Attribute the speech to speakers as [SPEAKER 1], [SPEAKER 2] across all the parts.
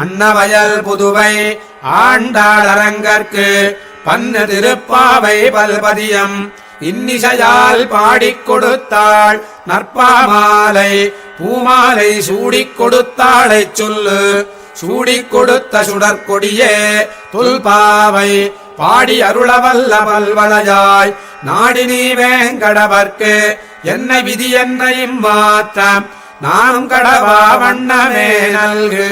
[SPEAKER 1] அன்னவயல் புதுவை ஆண்டாளரங்கற்கு பன்னு திருப்பாவை பல்பதியம். இன்னிசையால் பாடிக் கொடுத்தாள் நற்பாமாலை பூமாலை சூடிக் கொடுத்தாளைச் சொல்லு. சூடிக் கொடுத்த சுடற்கொடியே தொல்பாவை பாடி அருளவல்ல பல்வளையாய். நாடி நீ வேங்கடவர்க்கு என்ன விதி என்னையும் மாற்றம் நானும் கடவா வண்ணமே நல்கு.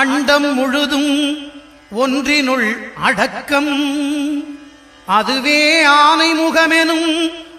[SPEAKER 2] அண்டம் முழுதும் ஒன்றினுள் அடக்கம். அதுவே ஆனை முகமெனும்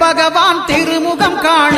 [SPEAKER 2] பகவான் திருமுகம் காண